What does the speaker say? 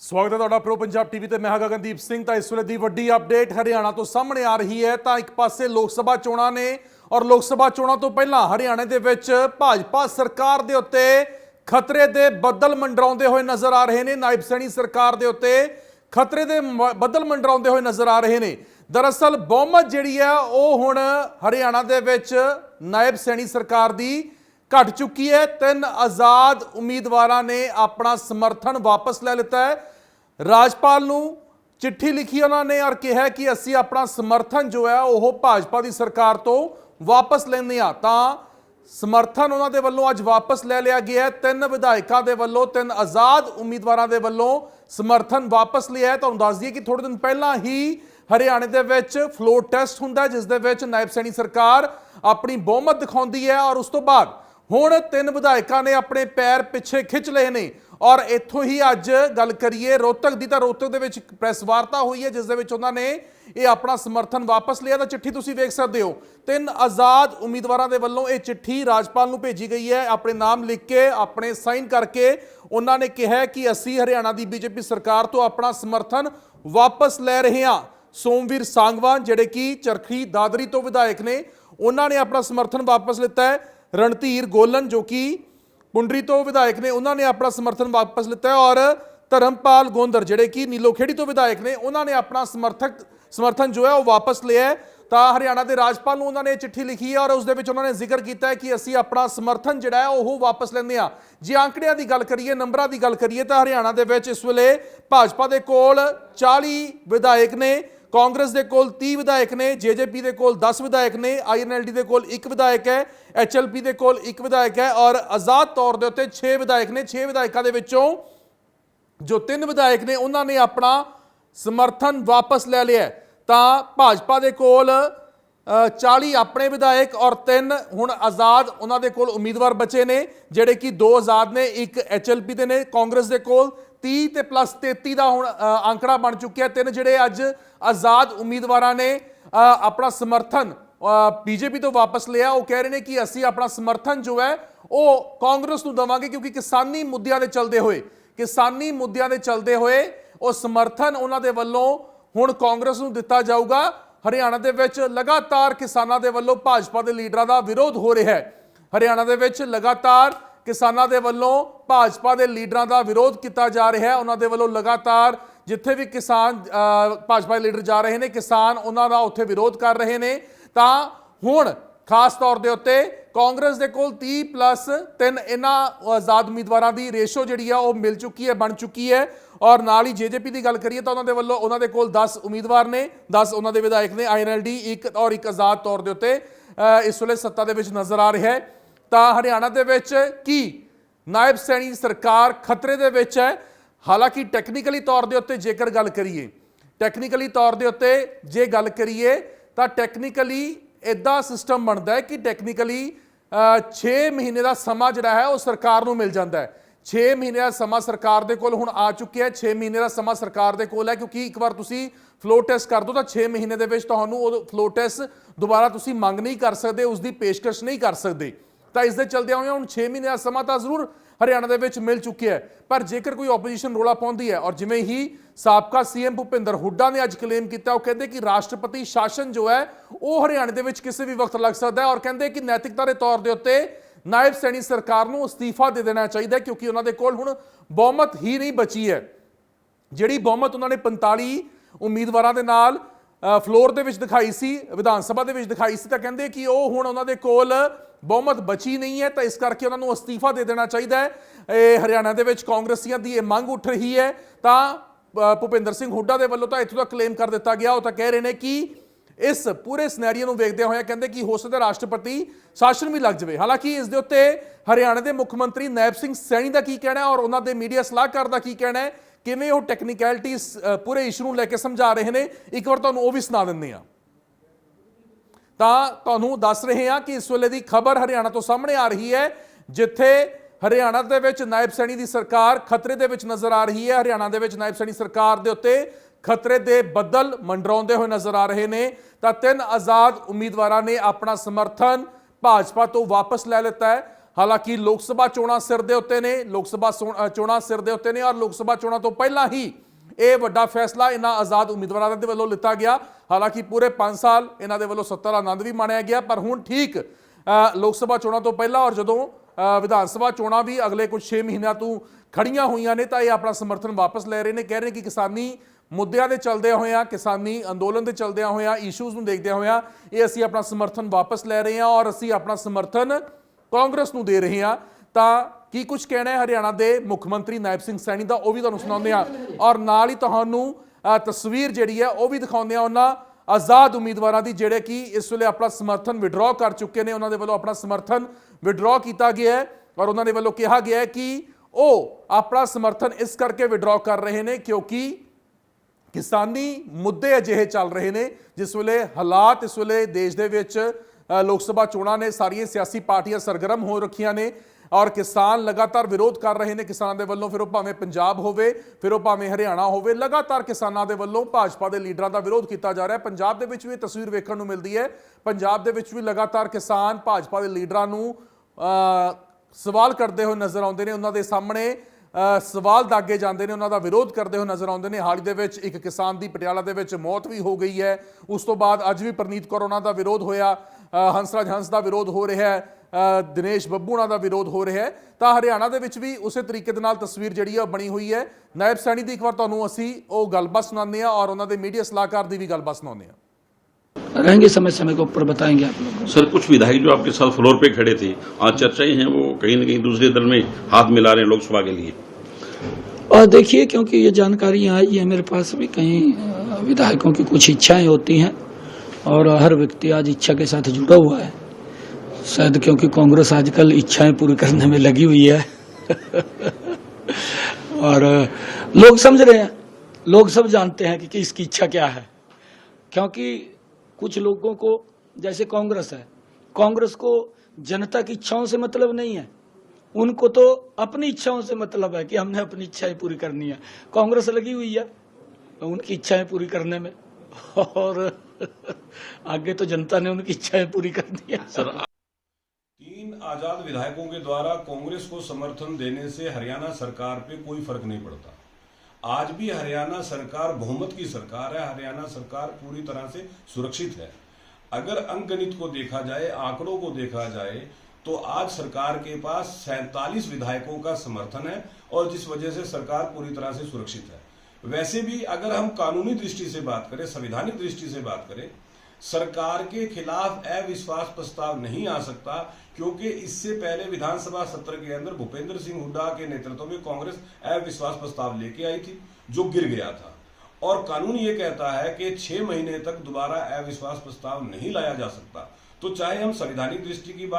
ਸਵਾਗਤ ਹੈ ਤੁਹਾਡਾ ਪ੍ਰੋ ਪੰਜਾਬ ਟੀਵੀ ਤੇ। ਮੈਂ ਹਾਂ ਗਗਨਦੀਪ ਸਿੰਘ, ਤਾਂ ਇਸ ਵੇਲੇ ਦੀ ਵੱਡੀ ਅਪਡੇਟ ਹਰਿਆਣਾ ਤੋਂ ਸਾਹਮਣੇ ਆ ਰਹੀ ਹੈ। ਤਾਂ ਇੱਕ ਪਾਸੇ ਲੋਕ ਸਭਾ ਚੋਣਾਂ ਨੇ ਔਰ ਲੋਕ ਸਭਾ ਚੋਣਾਂ ਤੋਂ ਪਹਿਲਾਂ ਹਰਿਆਣੇ ਦੇ ਵਿੱਚ ਭਾਜਪਾ ਸਰਕਾਰ ਦੇ ਉੱਤੇ ਖਤਰੇ ਦੇ ਬੱਦਲ ਮੰਡਰਾਉਂਦੇ ਹੋਏ ਨਜ਼ਰ ਆ ਰਹੇ ਨੇ। ਨਾਇਬ ਸੈਣੀ ਸਰਕਾਰ ਦੇ ਉੱਤੇ ਖਤਰੇ ਦੇ ਮ- ਬੱਦਲ ਮੰਡਰਾਉਂਦੇ ਹੋਏ ਨਜ਼ਰ ਆ ਰਹੇ ਨੇ। ਦਰਅਸਲ ਬਹੁਮਤ ਜਿਹੜੀ ਹੈ, ਉਹ ਹੁਣ ਹਰਿਆਣਾ ਦੇ ਵਿੱਚ ਨਾਇਬ ਸੈਣੀ ਸਰਕਾਰ ਦੀ ਘਟ ਚੁੱਕੀ ਹੈ। ਤਿੰਨ ਆਜ਼ਾਦ ਉਮੀਦਵਾਰਾਂ ਨੇ ਆਪਣਾ ਸਮਰਥਨ ਵਾਪਸ ਲੈ ਲਿੱਤਾ ਹੈ। ਰਾਜਪਾਲ ਨੂੰ ਚਿੱਠੀ ਲਿਖੀ ਉਹਨਾਂ ਨੇ ਔਰ ਕਿਹਾ ਕਿ ਅਸੀਂ ਆਪਣਾ ਸਮਰਥਨ ਜੋ ਹੈ ਉਹ ਭਾਜਪਾ ਦੀ ਸਰਕਾਰ ਤੋਂ ਵਾਪਸ ਲੈਂਦੇ ਆ ਤਾਂ ਸਮਰਥਨ ਉਹਨਾਂ ਦੇ ਵੱਲੋਂ ਅੱਜ ਵਾਪਸ ਲੈ ਲਿਆ ਗਿਆ ਹੈ। ਤਿੰਨ ਵਿਧਾਇਕਾਂ ਦੇ ਵੱਲੋਂ, ਤਿੰਨ ਆਜ਼ਾਦ ਉਮੀਦਵਾਰਾਂ ਦੇ ਵੱਲੋਂ ਸਮਰਥਨ ਵਾਪਸ ਲਿਆ ਹੈ। ਤੁਹਾਨੂੰ ਦੱਸ ਦਈਏ ਕਿ ਥੋੜੇ ਦਿਨ ਪਹਿਲਾਂ ਹੀ ਹਰਿਆਣੇ ਦੇ ਵਿੱਚ ਫਲੋਰ ਟੈਸਟ ਹੁੰਦਾ ਜਿਸ ਦੇ ਵਿੱਚ ਨਾਇਬ ਸੈਣੀ ਸਰਕਾਰ ਆਪਣੀ ਬਹੁਮਤ ਦਿਖਾਉਂਦੀ ਹੈ ਔਰ ਉਸ ਤੋਂ ਬਾਅਦ ਹੁਣ ਤਿੰਨ ਵਿਧਾਇਕਾਂ ਨੇ ਆਪਣੇ ਪੈਰ ਪਿੱਛੇ ਖਿੱਚ ਲਏ ਨੇ ਔਰ ਇੱਥੋਂ ਹੀ ਅੱਜ ਗੱਲ ਕਰੀਏ, ਰੋਹਤਕ ਦੀ ਤਾਂ ਰੋਹਤਕ ਦੇ ਵਿੱਚ ਇੱਕ ਪ੍ਰੈਸ ਵਾਰਤਾ ਹੋਈ ਹੈ, ਜਿਸ ਦੇ ਵਿੱਚ ਉਹਨਾਂ ਨੇ ਇਹ ਆਪਣਾ ਸਮਰਥਨ ਵਾਪਸ ਲਿਆ। ਤਾਂ ਚਿੱਠੀ ਤੁਸੀਂ ਵੇਖ ਸਕਦੇ ਹੋ, ਤਿੰਨ ਆਜ਼ਾਦ ਉਮੀਦਵਾਰਾਂ ਦੇ ਵੱਲੋਂ ਇਹ ਚਿੱਠੀ ਰਾਜਪਾਲ ਨੂੰ ਭੇਜੀ ਗਈ ਹੈ। ਆਪਣੇ ਨਾਮ ਲਿਖ ਕੇ, ਆਪਣੇ ਸਾਈਨ ਕਰਕੇ ਉਹਨਾਂ ਨੇ ਕਿਹਾ ਕਿ ਅਸੀਂ ਹਰਿਆਣਾ ਦੀ ਬੀਜੇਪੀ ਸਰਕਾਰ ਤੋਂ ਆਪਣਾ ਸਮਰਥਨ ਵਾਪਸ ਲੈ ਰਹੇ ਹਾਂ। ਸੋਮਵੀਰ ਸਾਂਗਵਾਨ, ਜਿਹੜੇ ਕਿ ਚਰਖੀ ਦਾਦਰੀ ਤੋਂ ਵਿਧਾਇਕ ਨੇ, ਉਹਨਾਂ ਨੇ ਆਪਣਾ ਸਮਰਥਨ ਵਾਪਸ ਲਿੱਤਾ ਹੈ। ਰਣਧੀਰ ਗੋਲਨ ਜੋ ਕਿ ਪੁੰਡਰੀ ਤੋਂ ਵਿਧਾਇਕ ਨੇ, ਉਹਨਾਂ ਨੇ ਆਪਣਾ ਸਮਰਥਨ ਵਾਪਸ ਲਿੱਤਾ ਔਰ ਧਰਮਪਾਲ ਗੋਂਦਰ ਜਿਹੜੇ ਕਿ ਨੀਲੋਖੇੜੀ ਤੋਂ ਵਿਧਾਇਕ ਨੇ, ਉਹਨਾਂ ਨੇ ਆਪਣਾ ਸਮਰਥਕ ਸਮਰਥਨ ਜੋ ਹੈ ਉਹ ਵਾਪਸ ਲਿਆ ਤਾਂ ਹਰਿਆਣਾ ਦੇ ਰਾਜਪਾਲ ਨੂੰ ਉਹਨਾਂ ਨੇ ਇਹ ਚਿੱਠੀ ਲਿਖੀ ਹੈ ਔਰ ਉਸ ਦੇ ਵਿੱਚ ਉਹਨਾਂ ਨੇ ਜ਼ਿਕਰ ਕੀਤਾ ਹੈ ਕਿ ਅਸੀਂ ਆਪਣਾ ਸਮਰਥਨ ਜਿਹੜਾ ਹੈ ਉਹ ਵਾਪਸ ਲੈਂਦੇ ਆ ਜੇ ਅੰਕੜਿਆਂ ਦੀ ਗੱਲ ਕਰੀਏ, ਨੰਬਰਾਂ ਦੀ ਗੱਲ ਕਰੀਏ, ਤਾਂ ਹਰਿਆਣਾ ਦੇ ਵਿੱਚ ਇਸ ਵੇਲੇ ਭਾਜਪਾ ਦੇ ਕੋਲ 40 ਵਿਧਾਇਕ ਨੇ। ਕਾਂਗਰਸ ਦੇ ਕੋਲ 30 ਵਿਧਾਇਕ ਨੇ ਜੇਜੇਪੀ ਦੇ ਕੋਲ 10 ਵਿਧਾਇਕ ਨੇ ਆਈਐਨਐਲਡੀ ਦੇ ਕੋਲ 1 ਵਿਧਾਇਕ ਹੈ ਐਚਐਲਪੀ ਦੇ ਕੋਲ 1 ਵਿਧਾਇਕ ਹੈ ਔਰ ਆਜ਼ਾਦ ਤੌਰ ਦੇ ਉੱਤੇ 6 ਵਿਧਾਇਕ ਨੇ 6 ਵਿਧਾਇਕਾਂ ਦੇ ਵਿੱਚੋਂ ਜੋ ਤਿੰਨ ਵਿਧਾਇਕ ਨੇ ਉਹਨਾਂ ਨੇ ਆਪਣਾ ਸਮਰਥਨ ਵਾਪਸ ਲੈ ਲਿਆ ਤਾਂ ਭਾਜਪਾ ਦੇ ਕੋਲ ਅ, 40 ਆਪਣੇ ਵਿਧਾਇਕ ਔਰ ਤਿੰਨ ਹੁਣ ਆਜ਼ਾਦ ਉਹਨਾਂ ਦੇ ਕੋਲ ਉਮੀਦਵਾਰ ਬਚੇ ਨੇ ਜਿਹੜੇ ਕਿ ਦੋ ਆਜ਼ਾਦ ਨੇ ਇੱਕ ਐਚਐਲਪੀ ਦੇ ਨੇ ਕਾਂਗਰਸ ਦੇ ਕੋਲ 30 ਤੇ ਪਲੱਸ 33 ਦਾ ਹੁਣ ਅੰਕੜਾ ਬਣ ਚੁੱਕਿਆ। ਤਿੰਨ ਜਿਹੜੇ ਅੱਜ ਆਜ਼ਾਦ ਉਮੀਦਵਾਰਾਂ ਨੇ ਆਪਣਾ ਸਮਰਥਨ ਬੀਜੇਪੀ ਤੋਂ ਵਾਪਸ ਲਿਆ। ਉਹ ਕਹਿ ਰਹੇ ਨੇ ਕਿ ਅਸੀਂ ਆਪਣਾ ਸਮਰਥਨ ਜੋ ਹੈ, ਉਹ ਕਾਂਗਰਸ ਨੂੰ ਦਵਾਂਗੇ ਕਿਉਂਕਿ ਕਿਸਾਨੀ ਮੁੱਦਿਆਂ ਦੇ ਚੱਲਦੇ ਹੋਏ, ਕਿਸਾਨੀ ਮੁੱਦਿਆਂ ਦੇ ਚੱਲਦੇ ਹੋਏ ਉਹ ਸਮਰਥਨ ਉਹਨਾਂ ਦੇ ਵੱਲੋਂ ਹੁਣ ਕਾਂਗਰਸ ਨੂੰ ਦਿੱਤਾ ਜਾਊਗਾ। ਹਰਿਆਣਾ ਦੇ ਵਿੱਚ ਲਗਾਤਾਰ ਕਿਸਾਨਾਂ ਦੇ ਵੱਲੋਂ ਭਾਜਪਾ ਦੇ ਲੀਡਰਾਂ ਦਾ ਵਿਰੋਧ ਹੋ ਰਿਹਾ ਹੈ। ਹਰਿਆਣਾ ਦੇ ਵਿੱਚ ਲਗਾਤਾਰ ਕਿਸਾਨਾਂ ਦੇ ਵੱਲੋਂ ਭਾਜਪਾ ਦੇ ਲੀਡਰਾਂ ਦਾ ਵਿਰੋਧ ਕੀਤਾ ਜਾ ਰਿਹਾ ਹੈ। ਉਹਨਾਂ ਦੇ ਵੱਲੋਂ ਲਗਾਤਾਰ ਜਿੱਥੇ ਵੀ ਕਿਸਾਨ ਭਾਜਪਾ ਦੇ ਲੀਡਰ ਜਾ ਰਹੇ ਨੇ, ਕਿਸਾਨ ਉਹਨਾਂ ਦਾ ਉੱਥੇ ਵਿਰੋਧ ਕਰ ਰਹੇ ਨੇ। ਤਾਂ ਹੁਣ ਖਾਸ ਤੌਰ ਦੇ ਉੱਤੇ ਕਾਂਗਰਸ ਦੇ ਕੋਲ 30 ਪਲੱਸ ਤਿੰਨ ਇਹਨਾਂ ਆਜ਼ਾਦ ਉਮੀਦਵਾਰਾਂ ਦੀ ਰੇਸ਼ੋ ਜਿਹੜੀ ਆ, ਉਹ ਮਿਲ ਚੁੱਕੀ ਹੈ, ਬਣ ਚੁੱਕੀ ਹੈ। ਔਰ ਨਾਲ ਹੀ ਜੇਜੇਪੀ ਦੀ ਗੱਲ ਕਰੀਏ ਤਾਂ ਉਹਨਾਂ ਦੇ ਵੱਲੋਂ ਉਹਨਾਂ ਦੇ ਕੋਲ 10 ਉਮੀਦਵਾਰ ਨੇ 10 ਉਹਨਾਂ ਦੇ ਵਿਧਾਇਕ ਨੇ ਆਈਐਨਐਲਡੀ ਇੱਕ ਔਰ ਇੱਕ ਆਜ਼ਾਦ ਤੌਰ ਦੇ ਉੱਤੇ ਇਸ ਵੇਲੇ ਸੱਤਾ ਦੇ ਵਿੱਚ ਨਜ਼ਰ ਆ ਰਿਹਾ ਹੈ। ਤਾਂ ਹਰਿਆਣਾ ਦੇ ਵਿੱਚ ਕੀ? ਨਾਇਬ ਸੈਣੀ ਸਰਕਾਰ ਖਤਰੇ ਦੇ ਵਿੱਚ ਹੈ। ਹਾਲਾਂਕਿ ਟੈਕਨੀਕਲੀ ਤੌਰ ਦੇ ਉੱਤੇ ਜੇਕਰ ਗੱਲ ਕਰੀਏ ਟੈਕਨੀਕਲੀ ਤੌਰ ਦੇ ਉੱਤੇ ਜੇ ਗੱਲ ਕਰੀਏ, ਤਾਂ ਟੈਕਨੀਕਲੀ ਇਦਾਂ ਸਿਸਟਮ ਬਣਦਾ ਹੈ ਕਿ ਟੈਕਨੀਕਲੀ 6 ਮਹੀਨੇ ਦਾ ਸਮਾਂ ਜਿਹੜਾ ਹੈ, ਉਹ ਸਰਕਾਰ ਨੂੰ ਮਿਲ ਜਾਂਦਾ ਹੈ। 6 ਮਹੀਨੇ ਦਾ ਸਮਾਂ ਸਰਕਾਰ ਦੇ ਕੋਲ ਹੁਣ ਆ ਚੁੱਕਿਆ ਹੈ। 6 ਮਹੀਨੇ ਦਾ ਸਮਾਂ ਸਰਕਾਰ ਦੇ ਕੋਲ ਹੈ, ਕਿਉਂਕਿ ਇੱਕ ਵਾਰ ਤੁਸੀਂ ਫਲੋ ਟੈਸਟ ਕਰ ਦੋ ਤਾਂ 6 ਮਹੀਨੇ ਦੇ ਵਿੱਚ ਤੁਹਾਨੂੰ ਉਹ ਫਲੋ ਟੈਸਟ ਦੁਬਾਰਾ ਤੁਸੀਂ ਮੰਗ ਨਹੀਂ ਕਰ ਸਕਦੇ ਉਸ ਦੀ ਪੇਸ਼ਕਸ਼ ਨਹੀਂ ਕਰ ਸਕਦੇ। ਤਾਂ ਇਸ ਦੇ ਚਲਦਿਆਂ ਹੋਇਆਂ ਹੁਣ 6 ਮਹੀਨੇ ਦਾ ਸਮਾਂ ਤਾਂ ਜ਼ਰੂਰ ਹਰਿਆਣਾ ਦੇ ਵਿੱਚ ਮਿਲ ਚੁੱਕਿਆ ਹੈ। ਪਰ ਜੇਕਰ ਕੋਈ ਆਪੋਜੀਸ਼ਨ ਰੋਲਾ ਪਾਉਂਦੀ ਹੈ ਔਰ ਜਿਵੇਂ ਹੀ ਸਾਬਕਾ ਸੀਐਮ ਭੁਪਿੰਦਰ ਹੁੱਡਾ ਨੇ ਅੱਜ ਕਲੇਮ ਕੀਤਾ, ਉਹ ਕਹਿੰਦੇ ਕਿ ਰਾਸ਼ਟਰਪਤੀ ਸ਼ਾਸਨ ਜੋ ਹੈ, ਉਹ ਹਰਿਆਣਾ ਦੇ ਵਿੱਚ ਕਿਸੇ ਵੀ ਵਕਤ ਲੱਗ ਸਕਦਾ ਹੈ ਔਰ ਕਹਿੰਦੇ ਕਿ ਨੈਤਿਕਤਾ ਦੇ ਤੌਰ ਦੇ ਉੱਤੇ ਨਾਇਬ ਸੈਣੀ ਸਰਕਾਰ ਨੂੰ ਅਸਤੀਫਾ ਦੇ ਦੇਣਾ ਚਾਹੀਦਾ ਹੈ ਕਿਉਂਕਿ ਉਹਨਾਂ ਦੇ ਕੋਲ ਹੁਣ ਬਹੁਮਤ ਹੀ ਨਹੀਂ ਬਚੀ ਹੈ। ਜਿਹੜੀ ਬਹੁਮਤ ਉਹਨਾਂ ਨੇ 45 ਉਮੀਦਵਾਰਾਂ ਦੇ ਨਾਲ ਫਲੋਰ ਦੇ ਵਿੱਚ ਦਿਖਾਈ ਸੀ, ਵਿਧਾਨ ਸਭਾ ਦੇ ਵਿੱਚ ਦਿਖਾਈ ਸੀ, ਤਾਂ ਕਹਿੰਦੇ ਕਿ ਉਹ ਹੁਣ ਉਹਨਾਂ ਦੇ ਕੋਲ ਬਹੁਮਤ ਬਚੀ ਨਹੀਂ ਹੈ, ਤਾਂ ਇਸ ਕਰਕੇ ਉਹਨਾਂ ਨੂੰ ਅਸਤੀਫਾ ਦੇ ਦੇਣਾ ਚਾਹੀਦਾ ਹੈ। ਇਹ ਹਰਿਆਣਾ ਦੇ ਵਿੱਚ ਕਾਂਗਰਸੀਆਂ ਦੀ ਇਹ ਮੰਗ ਉੱਠ ਰਹੀ ਹੈ। ਤਾਂ ਭੁਪਿੰਦਰ ਸਿੰਘ ਹੁੱਡਾ ਦੇ ਵੱਲੋਂ ਤਾਂ ਇੱਥੋਂ ਤੱਕ ਕਲੇਮ ਕਰ ਦਿੱਤਾ ਗਿਆ। ਉਹ ਤਾਂ ਕਹਿ ਰਹੇ ਨੇ ਕਿ ਇਸ ਪੂਰੇ ਸਿਨੈਰੀਓ ਨੂੰ ਵੇਖਦੇ ਹੋਏ ਕਹਿੰਦੇ ਕਿ ਹੋ ਸਕਦਾ ਰਾਸ਼ਟਰਪਤੀ ਸ਼ਾਸਨ ਵੀ ਲੱਗ ਜਾਵੇ। ਹਾਲਾਂਕਿ ਇਸ ਦੇ ਉੱਤੇ ਹਰਿਆਣਾ ਦੇ ਮੁੱਖ ਮੰਤਰੀ ਨੈਬ ਸਿੰਘ ਸੈਣੀ ਦਾ ਕੀ ਕਹਿਣਾ ਹੈ ਔਰ ਉਹਨਾਂ ਦੇ ਮੀਡੀਆ ਸਲਾਹਕਾਰ ਦਾ ਕੀ ਕਹਿਣਾ ਹੈ? ਕਿਵੇਂ ਉਹ ਟੈਕਨੀਕੈਲਿਟੀਜ਼ ਪੂਰੇ ਇਸ਼ੂ ਨੂੰ ਲੈ ਕੇ ਸਮਝਾ ਰਹੇ ਨੇ? ਇੱਕ ਵਾਰ ਤੁਹਾਨੂੰ ਉਹ ਵੀ ਸੁਣਾ ਦਿੰਦੇ ਆ ਤਾਂ ਤੁਹਾਨੂੰ ਦੱਸ ਰਹੇ ਹਾਂ ਕਿ ਇਸ ਵੇਲੇ ਦੀ ਖਬਰ ਹਰਿਆਣਾ ਤੋਂ ਸਾਹਮਣੇ ਆ ਰਹੀ ਹੈ, ਜਿੱਥੇ ਹਰਿਆਣਾ ਦੇ ਵਿੱਚ ਨਾਇਬ ਸੈਣੀ ਦੀ ਸਰਕਾਰ ਖਤਰੇ ਦੇ ਵਿੱਚ ਨਜ਼ਰ ਆ ਰਹੀ ਹੈ। ਹਰਿਆਣਾ ਦੇ ਵਿੱਚ ਨਾਇਬ ਸੈਣੀ ਸਰਕਾਰ ਦੇ ਉੱਤੇ ਖਤਰੇ ਦੇ ਬੱਦਲ ਮੰਡਰਾਉਂਦੇ ਹੋਏ ਨਜ਼ਰ ਆ ਰਹੇ ਨੇ। ਤਾਂ ਤਿੰਨ ਆਜ਼ਾਦ ਉਮੀਦਵਾਰਾਂ ਨੇ ਆਪਣਾ ਸਮਰਥਨ ਭਾਜਪਾ ਤੋਂ ਵਾਪਸ ਲੈ ਲਿੱਤਾ ਹੈ। ਹਾਲਾਂਕਿ ਲੋਕ ਸਭਾ ਚੋਣਾਂ ਸਿਰ ਦੇ ਉੱਤੇ ਨੇ, ਲੋਕ ਸਭਾ ਸੋ- ਚੋਣਾਂ ਸਿਰ ਦੇ ਉੱਤੇ ਨੇ ਔਰ ਲੋਕ ਸਭਾ ਚੋਣਾਂ ਤੋਂ ਪਹਿਲਾਂ ਹੀ ਇਹ ਵੱਡਾ ਫੈਸਲਾ ਇਹਨਾਂ ਆਜ਼ਾਦ ਉਮੀਦਵਾਰਾਂ ਦੇ ਵੱਲੋਂ ਲਿੱਤਾ ਗਿਆ। ਹਾਲਾਂਕਿ ਪੂਰੇ 5 ਸਾਲ ਇਹਨਾਂ ਦੇ ਵੱਲੋਂ ਸੱਤਾ ਦਾ ਆਨੰਦ ਵੀ ਮਾਣਿਆ ਗਿਆ, ਪਰ ਹੁਣ ਠੀਕ ਲੋਕ ਸਭਾ ਚੋਣਾਂ ਤੋਂ ਪਹਿਲਾਂ ਔਰ ਜਦੋਂ ਵਿਧਾਨ ਸਭਾ ਚੋਣਾਂ ਵੀ ਅਗਲੇ ਕੁਝ 6 ਮਹੀਨਿਆਂ ਤੋਂ ਖੜੀਆਂ ਹੋਈਆਂ ਨੇ ਤਾਂ ਇਹ ਆਪਣਾ ਸਮਰਥਨ ਵਾਪਸ ਲੈ ਰਹੇ ਨੇ। ਕਹਿ ਰਹੇ ਕਿ ਕਿਸਾਨੀ ਮੁੱਦਿਆਂ ਦੇ ਚਲਦਿਆਂ ਹੋਇਆਂ, ਕਿਸਾਨੀ ਅੰਦੋਲਨ ਦੇ ਚਲਦਿਆਂ ਹੋਇਆਂ ਇਸ਼ੂਜ਼ ਨੂੰ ਦੇਖਦਿਆਂ ਹੋਇਆਂ ਇਹ ਅਸੀਂ ਆਪਣਾ ਸਮਰਥਨ ਵਾਪਸ ਲੈ ਰਹੇ ਹਾਂ ਔਰ ਅਸੀਂ ਆਪਣਾ ਸਮਰਥਨ ਕਾਂਗਰਸ ਨੂੰ ਦੇ ਰਹੇ ਹਾਂ, ਤਾਂ ਕੀ ਕੁਝ ਕਹਿਣਾ ਹੈ ਹਰਿਆਣਾ ਦੇ ਮੁੱਖ ਮੰਤਰੀ ਨਾਇਬ ਸਿੰਘ ਸੈਣੀ ਦਾ, ਉਹ ਵੀ ਤੁਹਾਨੂੰ ਸੁਣਾਉਂਦੇ ਹਾਂ। ਔਰ ਨਾਲ ਹੀ ਤੁਹਾਨੂੰ ਤਸਵੀਰ ਜਿਹੜੀ ਹੈ, ਉਹ ਵੀ ਦਿਖਾਉਂਦੇ ਹਾਂ ਉਹਨਾਂ ਆਜ਼ਾਦ ਉਮੀਦਵਾਰਾਂ ਦੀ, ਜਿਹੜੇ ਕਿ ਇਸ ਵੇਲੇ ਆਪਣਾ ਸਮਰਥਨ ਵਿਡਰਾਅ ਕਰ ਚੁੱਕੇ ਨੇ, ਉਹਨਾਂ ਦੇ ਵੱਲੋਂ ਆਪਣਾ ਸਮਰਥਨ ਵਿਡਰਾਅ ਕੀਤਾ ਗਿਆ ਹੈ। ਔਰ ਉਹਨਾਂ ਦੇ ਵੱਲੋਂ ਕਿਹਾ ਗਿਆ ਹੈ ਕਿ ਉਹ ਆਪਣਾ ਸਮਰਥਨ ਇਸ ਕਰਕੇ ਵਿਡਰਾਅ ਕਰ ਰਹੇ ਨੇ, ਕਿਉਂਕਿ ਕਿਸਾਨੀ ਮੁੱਦੇ ਅਜਿਹੇ ਚੱਲ ਰਹੇ ਨੇ, ਜਿਸ ਵੇਲੇ ਹਾਲਾਤ ਇਸ ਵੇਲੇ ਦੇਸ਼ ਦੇ ਵਿੱਚ ਲੋਕ ਸਭਾ ਚੋਣਾਂ ਨੇ ਸਾਰੀਆਂ ਸਿਆਸੀ ਪਾਰਟੀਆਂ ਸਰਗਰਮ ਹੋ ਰੱਖੀਆਂ ਨੇ ਔਰ ਕਿਸਾਨ ਲਗਾਤਾਰ ਵਿਰੋਧ ਕਰ ਰਹੇ ਨੇ ਕਿਸਾਨਾਂ ਦੇ ਵੱਲੋਂ, ਫਿਰ ਉਹ ਭਾਵੇਂ ਪੰਜਾਬ ਹੋਵੇ, ਫਿਰ ਉਹ ਭਾਵੇਂ ਹਰਿਆਣਾ ਹੋਵੇ, ਲਗਾਤਾਰ ਕਿਸਾਨਾਂ ਦੇ ਵੱਲੋਂ ਭਾਜਪਾ ਦੇ ਲੀਡਰਾਂ ਦਾ ਵਿਰੋਧ ਕੀਤਾ ਜਾ ਰਿਹਾ ਹੈ। ਪੰਜਾਬ ਦੇ ਵਿੱਚ ਵੀ ਤਸਵੀਰ ਵੇਖਣ ਨੂੰ ਮਿਲਦੀ ਹੈ। ਪੰਜਾਬ ਦੇ ਵਿੱਚ ਵੀ ਲਗਾਤਾਰ ਕਿਸਾਨ ਭਾਜਪਾ ਦੇ ਲੀਡਰਾਂ ਨੂੰ ਸਵਾਲ ਕਰਦੇ ਹੋਏ ਨਜ਼ਰ ਆਉਂਦੇ ਨੇ। ਉਹਨਾਂ ਦੇ ਸਾਹਮਣੇ ਸਵਾਲ ਦਾਗੇ ਜਾਂਦੇ ਨੇ, ਉਹਨਾਂ ਦਾ ਵਿਰੋਧ ਕਰਦੇ ਹੋਏ ਨਜ਼ਰ ਆਉਂਦੇ ਨੇ। ਹਾਲ ਹੀ ਦੇ ਵਿੱਚ ਇੱਕ ਕਿਸਾਨ ਦੀ ਪਟਿਆਲਾ ਦੇ ਵਿੱਚ ਮੌਤ ਵੀ ਹੋ ਗਈ ਹੈ। ਉਸ ਤੋਂ ਬਾਅਦ ਅੱਜ ਵੀ ਪ੍ਰਨੀਤ ਕੌਰ ਉਹਨਾਂ ਦਾ ਵਿਰੋਧ ਹੋਇਆ। ਹੰਸਰਾਜ ਹੰਸ ਦਾ ਵਿਰੋਧ ਹੋ ਰਿਹਾ ਹੈ ਅ, ਦਿਨੇਸ਼ ਬੱਬੂ ਉਹਨਾਂ ਦਾ ਵਿਰੋਧ ਹੋ ਰਿਹਾ ਹੈ ਤਾਂ ਹਰਿਆਣਾ ਦੇ ਵਿੱਚ ਵੀ ਉਸੇ ਤਰੀਕੇ ਦੇ ਨਾਲ ਤਸਵੀਰ ਜਿਹੜੀ ਹੈ ਉਹ ਬਣੀ ਹੋਈ ਹੈ ਨਾਇਬ ਸੈਣੀ ਦੀ ਇੱਕ ਵਾਰ ਤੁਹਾਨੂੰ ਅਸੀਂ ਉਹ ਗੱਲਬਾਤ ਸੁਣਾਉਂਦੇ ਹਾਂ ਔਰ ਉਹਨਾਂ ਦੇ ਮੀਡੀਆ ਸਲਾਹਕਾਰ ਦੀ ਵੀ ਗੱਲਬਾਤ ਸੁਣਾਉਂਦੇ ਹਾਂ रहेंगे समय समय के ऊपर बताएंगे आप लोग सर कुछ विधायक जो आपके साथ फ्लोर पे खड़े थे आज चर्चाएं हैं वो कहीं न कहीं दूसरे दल में हाथ मिला रहे हैं लोकसभा के लिए और देखिए क्योंकि ये जानकारियां आई है मेरे पास भी कहीं अ, विधायकों की कुछ इच्छाएं होती हैं और हर व्यक्ति आज इच्छा के साथ जुड़ा हुआ है। शायद क्योंकि कांग्रेस आजकल इच्छाएँ पूरी करने में लगी हुई है। और लोग समझ रहे हैं। लोग सब जानते हैं कि किसकी इच्छा क्या है। क्योंकि कुछ लोगों को, जैसे कांग्रेस है, कांग्रेस को जनता की इच्छाओं से मतलब नहीं है। उनको तो अपनी इच्छाओं से मतलब है कि हमने अपनी इच्छाएँ पूरी करनी है। कांग्रेस लगी हुई है, उनकी इच्छाएँ पूरी करने में। और आगे तो जनता ने उनकी इच्छाएँ पूरी करनी है। सर तीन आज़ाद विधायकों के द्वारा कांग्रेस को समर्थन देने से हरियाणा सरकार पे कोई फ़र्क नहीं पड़ता। आज भी हरियाणा सरकार बहुमत की सरकार है हरियाणा सरकार पूरी तरह से सुरक्षित है। अगर अंकगणित को देखा जाए आंकड़ों को देखा जाए तो आज सरकार के पास सैतालीस विधायकों का समर्थन है और जिस वजह से सरकार पूरी तरह से सुरक्षित है। वैसे भी अगर हम कानूनी दृष्टि से बात करें, संवैधानिक दृष्टि से बात करें, सरकार के खिलाफ अविश्वास प्रस्ताव नहीं आ सकता, क्योंकि इससे पहले विधानसभा सत्र के अंदर भूपेंद्र सिंह हुड्डा के नेतृत्व में कांग्रेस अविश्वास प्रस्ताव लेके आई थी, जो गिर गया था। और कानून ये कहता है कि छह महीने तक दोबारा अविश्वास प्रस्ताव नहीं लाया जा सकता। तो चाहे हम संवैधानिक दृष्टि की बात